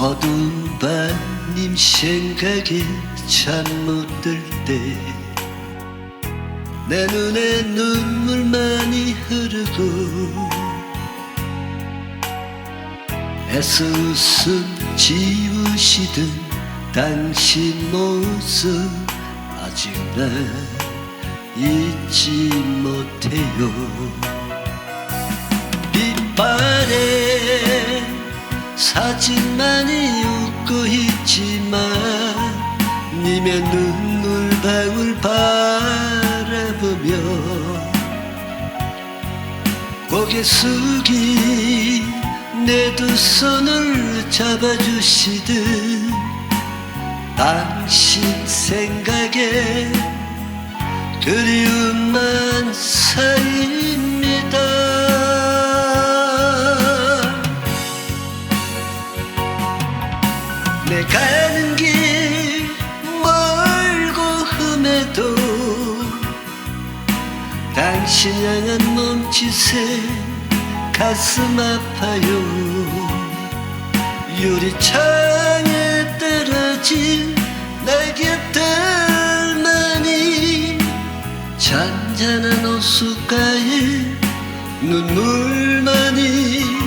어두운 밤님 생각에 잠못 들 때 내 눈에 눈물만이 흐르고 애써 웃음 지우시던 당신 모습 아직 난 잊지 못해요. 빛바래 사진만이 웃고 있지만 님의 눈물 방울 바라보며 고개 숙이 내 두 손을 잡아주시듯 당신 생각에 그리움만 내 가는 길 멀고 험해도 당신 향한 몸짓에 가슴 아파요. 유리창에 떨어진 날개들만이 잔잔한 호숫가에 눈물만이